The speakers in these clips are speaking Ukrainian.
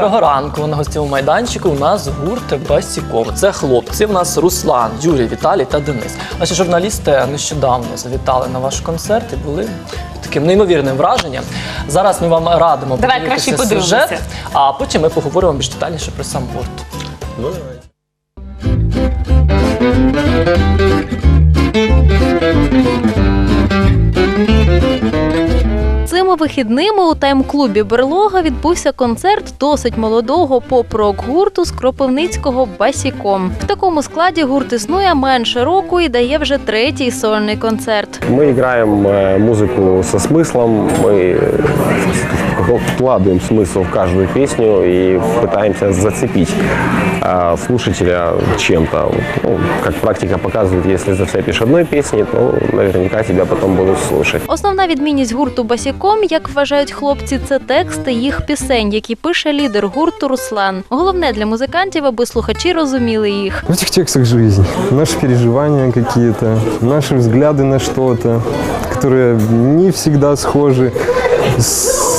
Доброго ранку. На гостєвому майданчику у нас гурт Басіком. Це хлопці. У нас Руслан, Юрій, Віталій та Денис. Наші журналісти нещодавно завітали на ваш концерт і були під таким неймовірним враженням. Зараз ми вам радимо Давай подивитися краще подивимося. сюжет, а потім ми поговоримо більш детальніше про сам гурт. Ну, давай. Цими вихідними у тайм-клубі Берлога відбувся концерт досить молодого поп-рок гурту з Кропивницького Басіком. В такому складі гурт існує менше року і дає вже третій сольний концерт. Мы играем э, музыку со смыслом, мы э, вкладываем смысл в каждую песню и пытаемся зацепить э, слушателя чем-то. Ну, как практика показывает, если зацепишь одной песней, то наверняка тебя потом будут слушать. Основна відмінність гурту Басіком, як вважають хлопці, це тексти їх пісень, які пише лідер гурту Руслан. Головне для музикантів, аби слухачі розуміли їх. В этих текстах жизнь, наши переживания какие-то, наши взгляды на что-то, которые не всегда схожи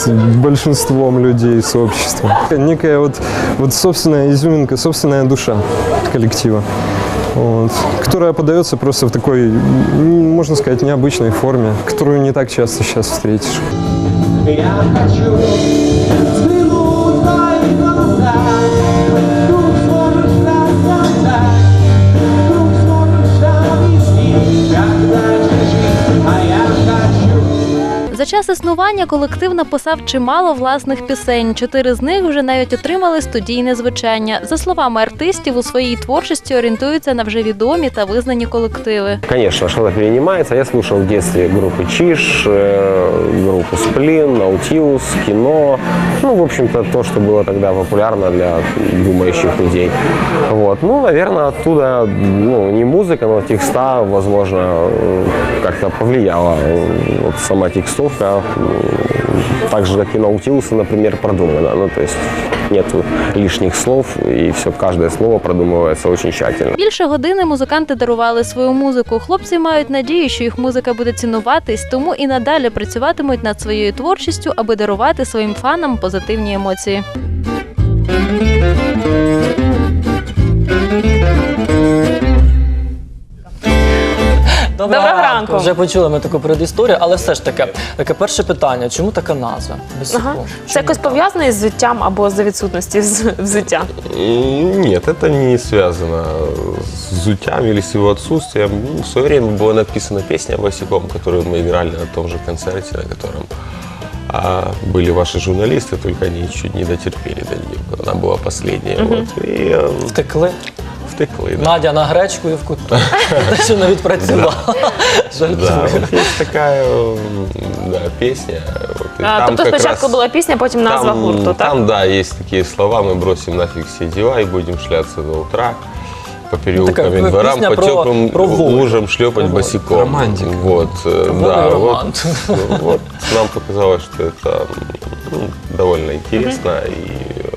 большинством людей, с обществом. Некая вот, вот собственная изюминка, собственная душа коллектива, вот, которая подается просто в такой, можно сказать, необычной форме, которую не так часто сейчас встретишь. Я хочу час існування колектив написав чимало власних пісень. Чотири з них вже навіть отримали студійне звучання. За словами артистів, у своїй творчості орієнтуються на вже відомі та визнані колективи. Конечно, что-то перенимается. Я слушал в детстве группы Чиш, э, группу Сплин, Наутилус, кино. Ну, в общем-то, то, что было тогда популярно для думающих людей. Вот. Ну, наверное, оттуда, ну, не музыка, но текста, возможно, э, как-то повлияла. э, Вот сама текстовка, э, так же, как и Наутилуса, например, продумана. Ну, то есть нет лишних слов, и все, каждое слово продумывается очень тщательно. Більше години музиканти дарували свою музику. Хлопці мають надію, що їх музика буде цінуватись, тому і надалі працюватимуть над своєю творчістю, аби дарувати своїм фанам позитивні емоції. Доброго, Доброго ранку. Вже почули ми таку передісторію, але все ж таки, таке перше питання: чому така назва? Басіком? Ага. Чому? Це якось пов'язано із взуттям або з відсутності з- взуття. М, Нет, это не связано с зутям или с его отсутствием. Ну, В свое время была написана песня «Босиком», которую мы играли на том же концерте, на котором а, были ваши журналисты, только они чуть не дотерпели до нее. Она была последняя. Вот, и э, Втекли. втыкла. Да. Надя на гречку і в куту. Те, що не відпрацювала. Да, Жартую. вот есть такая м, да, песня. Вот, и А, там тобто как спочатку раз- була пісня, потім назва там, гурту, так? Там, да, есть такие слова, мы бросим нафиг все дела и будем шляться до утра по переулкам такая и дворам, песня по про- теплым про волю. лужам шлепать босиком. Романтика. Вот, э, Про волю да, и вот, роман. вот нам показалось, что это ну, довольно интересно и э,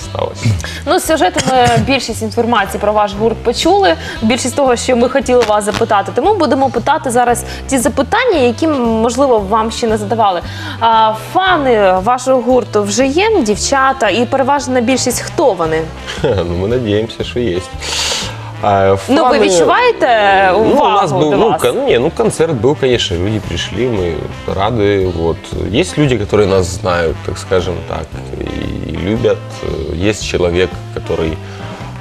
осталось. Ну, з сюжету ми більшість інформації про ваш гурт почули. Більшість того, що ми хотіли вас запитати. Тому будемо питати зараз ті запитання, які можливо вам ще не задавали. А, фани вашого гурту вже є, дівчата, і переважна більшість хто вони? Ну, ми надіємося, що есть. А Ну, ви фаны- відчуваєте увагу Ну, у нас был, до ну, вас? кон- не, ну, концерт был, конечно, люди пришли, мы рады, вот. Есть люди, которые нас знают, так скажем так, и любят. Э, Есть человек, который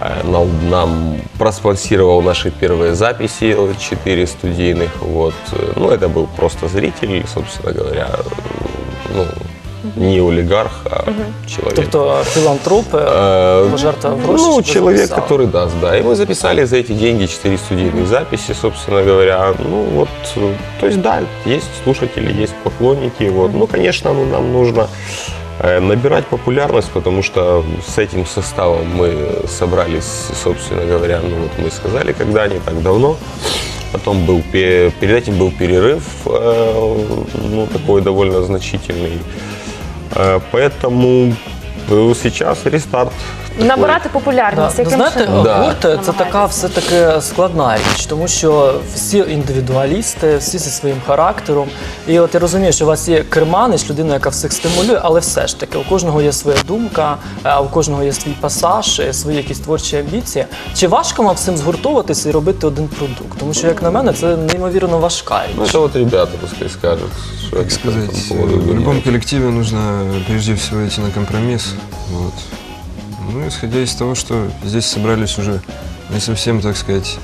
э, нам, нам проспонсировал наши первые записи, э, четыре студийных, вот. Э, Ну, это был просто зритель, собственно говоря, э, ну, не олигарх, а человек. Тобто філантропи, Э, пожертвовав гроші. ну, человек, записали. который даст, да. И мы записали за эти деньги четыре студийных записи, собственно говоря. Ну, вот, э, то есть, да, есть слушатели, есть поклонники, вот. Ну, конечно, ну, нам нужно э, набирать популярность, потому что с этим составом мы собрались, собственно говоря, ну, вот мы сказали, когда не так давно. Потом был, пе- перед этим был перерыв, э, ну, такой довольно значительный. Э, Поэтому э, сейчас рестарт. Набирати популярність. Да. Ну, Яким знаєте, чином? Да. гурт це така намагаєтеся? все-таки складна річ, тому що всі індивідуалісти, всі зі своїм характером. І от я розумію, що у вас є керманич, людина, яка всіх стимулює, але все ж таки у кожного є своя думка, а у кожного є свій пасаж, е, свої якісь творчі амбіції. Чи важко вам всім згуртовуватися і робити один продукт? Тому що, як на мене, це неймовірно важка Ну, річ. это вот ребята пускай скажут, что Как сказать, э, в любом коллективе нужно прежде всего идти на компромисс. Вот. Ну, исходя из того, что здесь собрались уже не совсем, так сказать,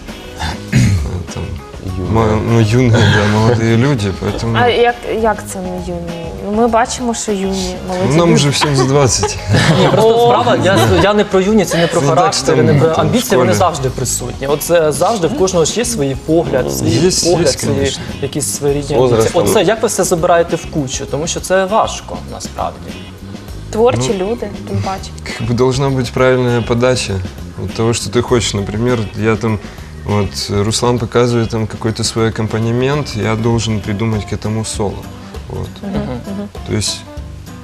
э, там, мо- ну, юные, да, молодые люди, поэтому А як, як це не юні? Ну, Ми бачимо, що юні молоді. ну, нам люди. уже всем за 20. Ні, просто справа, я, я не про юність, і не про Це не так, характер, що і не про там в амбіції, вони школі. завжди присутні. От це завжди в кожного ж є свій погляд, свій Є, є, погляд, свої конечно. якісь свої рідні З амбіції. возрастом. Оце як ви все забираєте в кучу, тому що це важко насправді. Творчі Ну, люди, тим паче. Как бы должна быть правильная подача от того, что ты хочешь. Например, я там, вот э, Руслан показывает там какой-то свой аккомпанемент, я должен придумать к этому соло. Вот. То есть,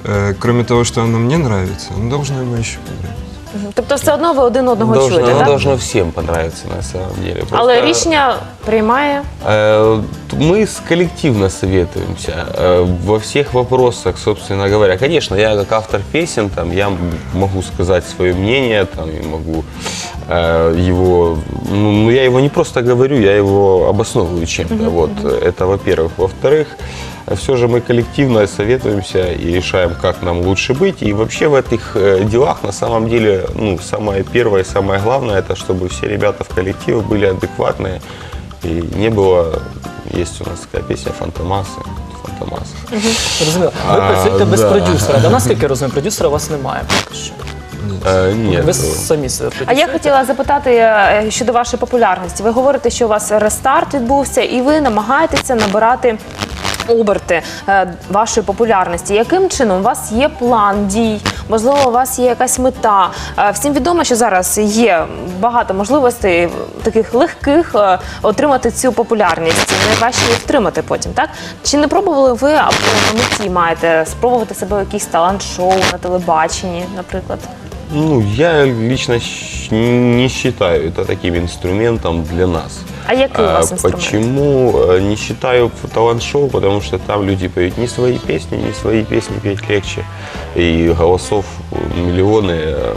э, кроме того, что оно мне нравится, оно должно ему еще понравиться. Мгм. Тобто все одно ви один одного Должно, чуєте, оно так? должно всем понравиться на самом деле. Але Просто, рішення приймає э, Мы с- коллективно советуемся э, во всех вопросах, собственно говоря. Конечно, я как автор песен, там, я м- могу сказать свое мнение, там, и могу э, его, ну, ну, я его не просто говорю, я его обосновываю чем-то. Вот, э, это во-первых. Во-вторых, все же мы коллективно советуемся и решаем, как нам лучше быть. И вообще в этих э, делах на самом деле ну, самое первое и самое главное, это чтобы все ребята в коллективе были адекватные и не было, есть у нас такая песня «Фантомасы», «Фантомасы». Зрозуміло. Ви А, працюєте без да. продюсера. Да, наскільки я розумію, продюсера у вас немає поки що. Э, нет, Ви самі себе А я продюсуєте? хотіла запитати е, щодо вашої популярності. Ви говорите, що у вас рестарт відбувся, і ви намагаєтеся набирати оберти е, вашої популярності. Яким чином у вас є план дій? Можливо, у вас є якась мета? Е, Всім відомо, що зараз є багато можливостей таких легких е, отримати цю популярність. Найважче її втримати потім, так? Чи не пробували ви або на меті маєте спробувати себе в якийсь талант-шоу на телебаченні, наприклад? Ну, я лично не считаю это таким инструментом для нас. А який у вас А, інструмент? Почему э, не считаю талант-шоу? Потому что там люди поют не свои песни, не свои песни петь легче. И голосов миллионы, э,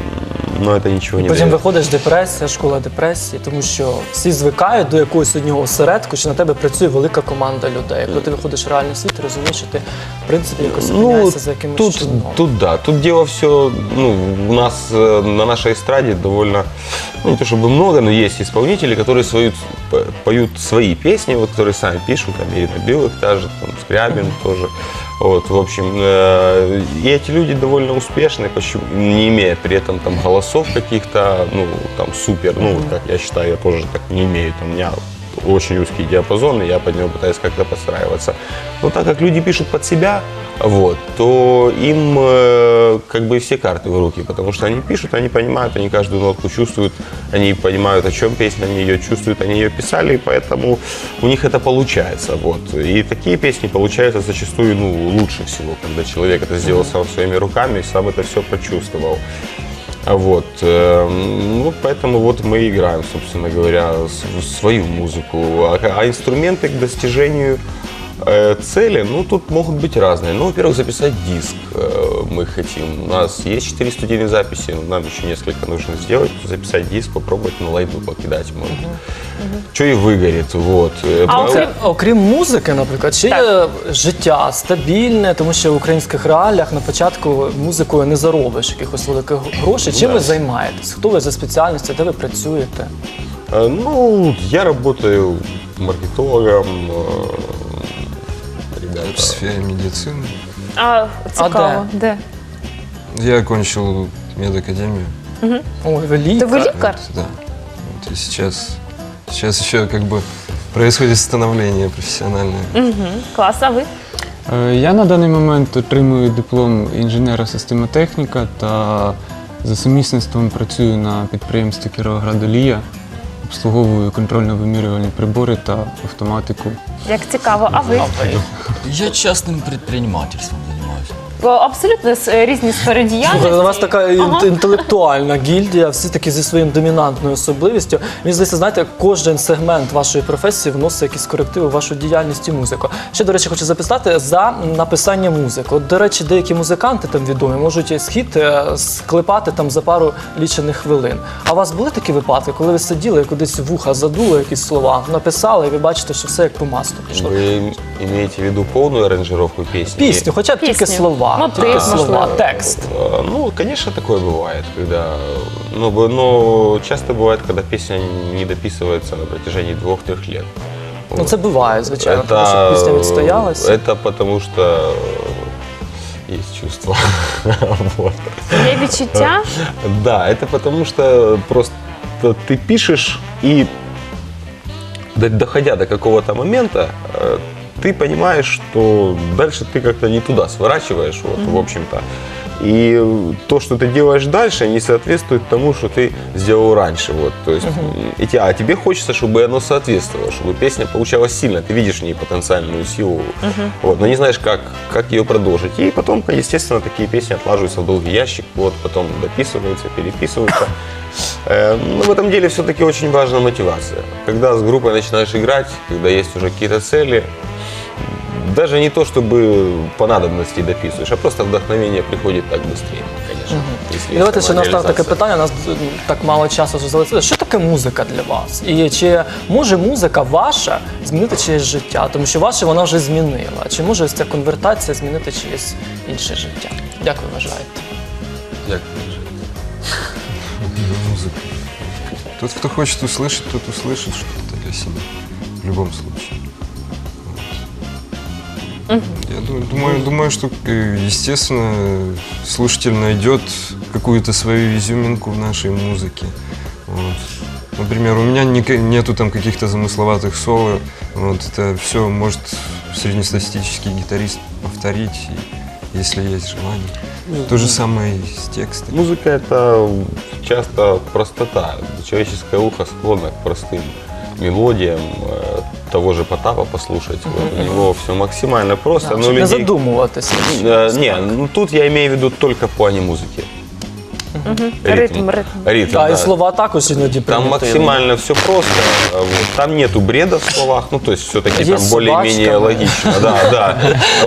но это ничего не Потім дает. виходиш депресія, школа депресії, тому що всі звикають до якогось одного осередку, що на тебе працює велика команда людей. Коли ти виходиш в реальний світ, ти розумієш, що ти в принципі якось Ну, опиняєшся за якимось тут, чином. тут да, тут дело все, ну, у нас э, на нашей эстраде довольно, ну, не то чтобы много, но есть исполнители, которые свою, п- поют свои песни, вот, которые сами пишут, там, Ирина Белых, та же, там, Скрябин тоже, вот, в общем, э, и эти люди довольно успешны, почему, не имея при этом там голосов каких-то, ну, там, супер, ну, вот как я считаю, я тоже так не имею, там, у меня очень узкий диапазон, и я под него пытаюсь как-то подстраиваться. Но так как люди пишут под себя, вот, то им э, как бы все карты в руки, потому что они пишут, они понимают, они каждую нотку чувствуют, они понимают, о чем песня, они ее чувствуют, они ее писали, и поэтому у них это получается. Вот. И такие песни получаются зачастую ну, лучше всего, когда человек это сделал сам своими руками и сам это все почувствовал. А Вот, э, ну, поэтому вот мы играем, собственно говоря, с- свою музыку. А, а инструменты к достижению э, цели, ну, тут могут быть разные. Ну, во-первых, записать диск э, мы хотим. У нас есть 4 студийные записи, но нам еще несколько нужно сделать. Записать диск, попробовать на лайду покидать, может. Что и выгорит, вот. Э, А по- окрім- Окрім музики, наприклад, чи є життя стабільне, тому що в українських реаліях на початку музикою не заробиш якихось великих грошей. Чим ви займаєтесь? Хто ви за спеціальністю, де ви працюєте? Э, Ну, я работаю маркетологом, э, в сфере медицины. А цікаво, де? Я окончил медакадемию. Ой, ви лікар. То ви лікар? Вот, да. Вот, и сейчас, сейчас еще как бы происходит становление профессиональное. Угу. Клас, а ви? Е, Я на даний момент отримую диплом інженера-системотехніка та за сумісництвом працюю на підприємстві Кіровоградолія, обслуговую контрольно-вимірювальні прибори та автоматику. Як цікаво, а ви? Я частным предпринимательством занимаюсь. Е, абсолютно с- різні сфери діяльності. Слухайте, у вас така Ага. інтелектуальна гільдія, всі такі зі своїм домінантною особливістю. Мені здається, знаєте, кожен сегмент вашої професії вносить якісь корективи у вашу діяльність і музику. Ще, до речі, хочу записати за написання музики. От, до речі, деякі музиканти там відомі можуть схід е, склепати там за пару лічених хвилин. А у вас були такі випадки, коли ви сиділи і кудись вуха задули якісь слова, написали, і ви бачите, що все як по маслу пішло. Вы имеете в виду полную аранжировку песни? Пісню, хоча б тільки Пісню слова, Мотив, тільки слова, можливо. текст. Э, Ну, конечно, такое бывает, когда, ну, б- но часто бывает, когда песня не дописывается на протяжении двух-трех лет. Ну Вот. це буває, звичайно, тому що пісня відстоялася. это потому что есть чувство. Вот. Є відчуття. Да, это потому что просто ты пишешь и до- доходя до какого-то момента, э, ты понимаешь, что дальше ты как-то не туда сворачиваешь, вот, в общем-то. И то, что ты делаешь дальше, не соответствует тому, что ты сделал раньше. Вот, то есть, м, и те- а тебе хочется, чтобы оно соответствовало, чтобы песня получалась сильно. Ты видишь в ней потенциальную силу, вот, но не знаешь, как, как ее продолжить. И потом, естественно, такие песни отлаживаются в долгий ящик, вот, потом дописываются, переписываются. Э, Но в этом деле все-таки очень важна мотивация. Когда с группой начинаешь играть, когда есть уже какие-то цели, даже не то, чтобы по надобности дописываешь, а просто вдохновение приходит так быстрее, конечно. если І давайте есть ще сама настав таке реализация. питання. У нас м, так мало часу вже залишилося. Що таке музика для вас? І чи може музика ваша змінити чиєсь життя? Тому що ваше вона вже змінила. Чи може ось ця конвертація змінити чиєсь інше життя? Як ви вважаєте? Як Музыка. Тот, кто хочет услышать, тот услышит что-то для себя. В любом случае. Я ду- думаю, думаю, что, э, естественно, слушатель найдет какую-то свою изюминку в нашей музыке. Вот. Например, у меня ника- нету там каких-то замысловатых соло. Вот, это все может среднестатистический гитарист повторить, и- если есть желание. То же самое и с текстами. Музыка это часто простота. Человеческое ухо склонно к простым мелодиям. э, Того же Потапа послушать. Вот у него все максимально просто. Да, но щоб не людей- задумуватися. Э, Не, ну тут я имею в виду только в плане музыки. Ритм, ритм. Ритм, Та і да. слова також іноді Там примітивні. максимально все просто. а, вот. Там нету бреда в словах. Ну, то есть все-таки Есть там более-менее собачка. логично. Да, да.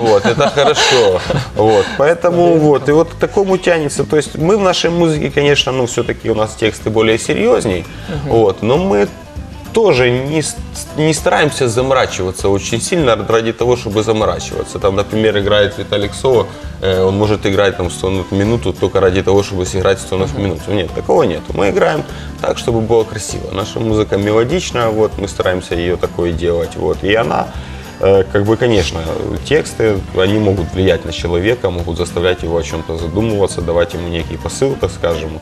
Вот, это хорошо. Вот. Поэтому вот. И вот к такому тянется. То есть мы в нашей музыке, конечно, ну, все-таки у нас тексты более серьезней. Вот. Но мы тоже не, с- не стараемся заморачиваться очень сильно ради того, чтобы заморачиваться. Там, например, играет Виталик Сова, э, он может играть там 100 нот в минуту только ради того, чтобы сыграть 100 нот в минуту. Нет, такого нет. Мы играем так, чтобы было красиво. Наша музыка мелодичная, вот, мы стараемся ее такой делать. Вот, и она э, как бы, конечно, тексты, они могут влиять на человека, могут заставлять его о чем-то задумываться, давать ему некий посыл, так скажем,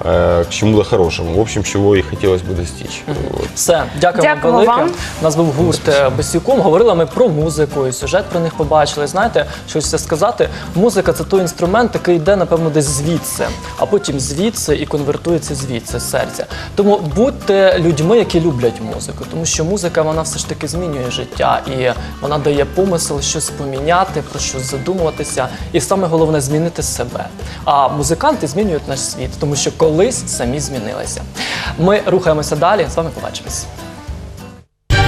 э, к чему-то хорошему. В общем, чего и хотелось бы достичь. Вот. Все, дякуємо Дякуємо велике. вам. У нас був гурт е, Басюком. Говорили ми про музику, і сюжет про них побачили. Знаєте, що хочеться сказати, музика це той інструмент, який йде, напевно, десь звідси, а потім звідси і конвертується звідси з серця. Тому будьте людьми, які люблять музику, тому що музика вона все ж таки змінює життя і вона дає помисел щось поміняти, про щось задумуватися, і саме головне змінити себе. А музиканти змінюють наш світ, тому що колись самі змінилися. Ми рухаємося далі. З вами побачимось.